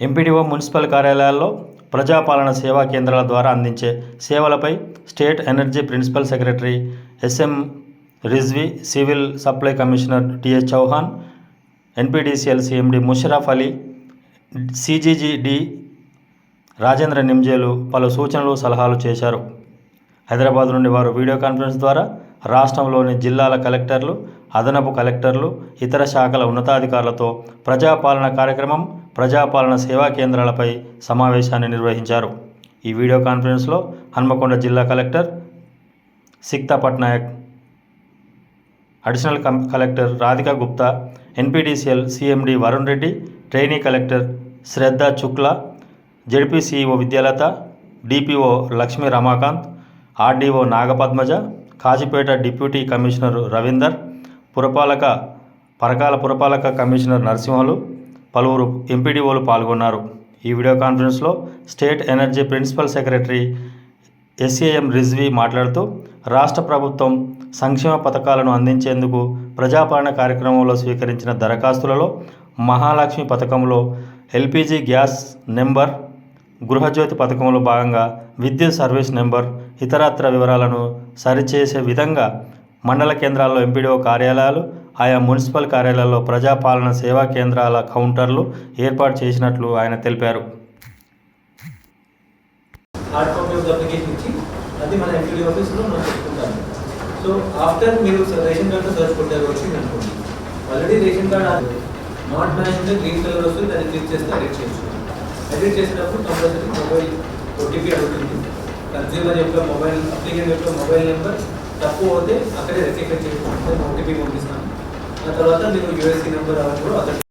MPDO municipal కార్యాలయాల్లో ప్రజాపాలన సేవా కేంద్రాల ద్వారా అందించే సేవలపై state energy principal secretary SM Rizvi civil supply commissioner TS Chauhan NPDCL CMD Musharraf Ali CGGD Rajendra నిమ్జేలు పలు సూచనలు సలహాలు చేశారు. హైదరాబాద్ నుండి వారు వీడియో కాన్ఫరెన్స్ ద్వారా రాష్ట్రంలోని జిల్లాల కలెక్టర్లు అదనపు కలెక్టర్లు ఇతర శాఖల ఉన్నతాధికారులతో ప్రజాపాలన కార్యక్రమం ప్రజాపాలన సేవా కేంద్రాలపై సమావేశాన్ని నిర్వహించారు. ఈ వీడియో కాన్ఫరెన్స్లో హన్మకొండ జిల్లా collector Sikta Patnaik additional cum collector Radhika Gupta NPDCL CMD Varun Reddy trainee collector Shraddha Shukla ZPCO Vidyalatha DPO Lakshmi Ramakanth RDO Nagapadmaja Kazipet deputy commissioner Ravinder పురపాలక పరకాల పురపాలక కమిషనర్ నరసింహలు పలువురు ఎంపీడీఓలు పాల్గొన్నారు. ఈ వీడియో కాన్ఫరెన్స్లో state energy principal secretary SAM Rizvi మాట్లాడుతూ రాష్ట్ర ప్రభుత్వం సంక్షేమ పథకాలను అందించేందుకు ప్రజాపాలన కార్యక్రమంలో స్వీకరించిన దరఖాస్తులలో మహాలక్ష్మి పథకంలో ఎల్పిజి గ్యాస్ నెంబర్ గృహజ్యోతి పథకంలో భాగంగా విద్యుత్ సర్వీస్ నెంబర్ ఇతరత్ర వివరాలను సరిచేసే విధంగా మండల కేంద్రాల్లో ఎంపీడీఓ కార్యాలయాలు ఆయా మున్సిపల్ కార్యాలయాల్లో ప్రజాపాలన సేవా కేంద్రాల కౌంటర్లు ఏర్పాటు చేసినట్లు ఆయన తెలిపారు. అది మన ఎంపీడీ ఆఫీస్లో మనం పెట్టుకుంటాము సో ఆఫ్టర్ మీరు రేషన్ కార్డు సర్చ్ కొట్టారు వచ్చింది అనుకోండి already ration card not match ఉంటే గ్రీన్ కలర్ వస్తుంది దాన్ని క్లిక్ చేస్తే ఎడిట్ చేయొచ్చు. ఎడిట్ చేసినప్పుడు కంపల్సరీ మొబైల్ ఓటీపీ అడుగుతుంది. కన్జ్యూమర్ యొక్క మొబైల్ అప్లికెంట్ యొక్క మొబైల్ నెంబర్ తక్కువ అవుతే అక్కడే రెక్టిఫై చేసుకుంటే ఓటీపీ పంపిస్తాను. ఆ తర్వాత మీరు యూఎస్సీ నెంబర్ అవన్నీ కూడా అక్కడ